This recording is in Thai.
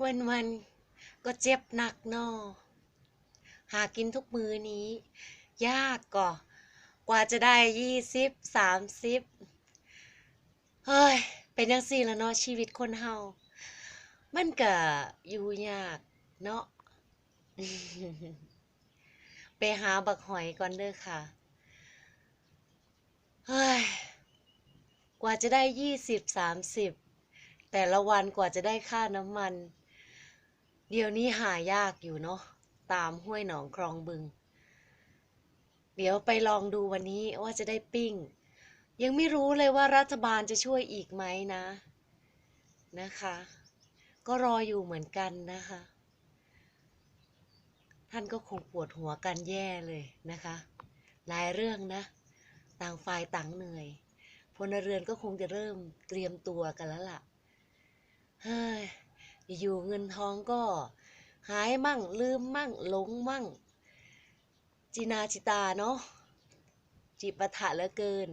วันวันๆก็เจ็บหนักเนอหากินทุกมือนี้ ยากก่อกว่าจะได้ยี่สิบสามสิบเฮ้ย เป็นยังสี่แล้วเนาะชีวิตคนเฮา มันก็อยู่ยากเนาะ ไปหาบักหอยก่อนเด้อค่ะ เฮ้ย กว่าจะได้ยี่สิบสามสิบแต่ละวันกว่าจะได้ค่าน้ำมัน เดี๋ยวนี้หายากอยู่เนาะตามห้วยหนองคลองบึง เดี๋ยวไปลองดูวันนี้ว่าจะได้ปิ้ง ยังไม่รู้เลยว่ารัฐบาลจะช่วยอีกไหมนะ นะคะ ก็รออยู่เหมือนกันนะคะ ท่านก็คงปวดหัวกันแย่เลยนะคะ หลายเรื่องนะ ต่างฝ่ายต่างเหนื่อยพลเรือนก็คงจะเริ่มเตรียมตัวกันแล้วล่ะ เฮ้ย อยู่เงินทองก็ หายมั่งลืมมั่งหลงมั่ง จินาจิตาเนาะจิปะทะเหลือเกิน